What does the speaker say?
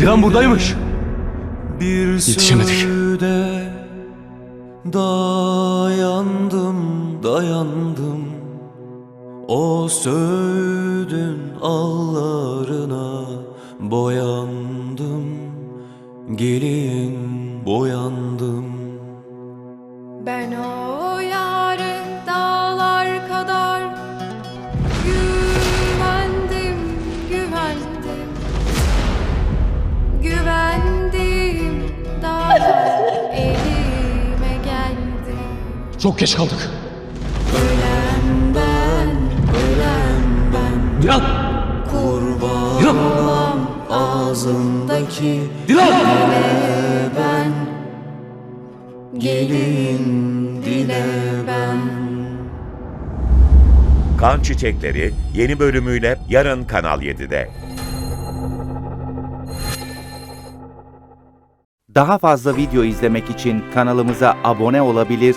Dilan buradaymış. Bir Yetişemedik. dayandım dayandım O söğüdün allarına boyandım Gelin boyandım Ben o Çok geç kaldık. Ölen ben, ölen ben, Dilan! Kurban Dilan! olan ağzındaki Dilan! ben, gelin dile ben Kan Çiçekleri yeni bölümüyle yarın Kanal 7'de. Daha fazla video izlemek için kanalımıza abone olabilir,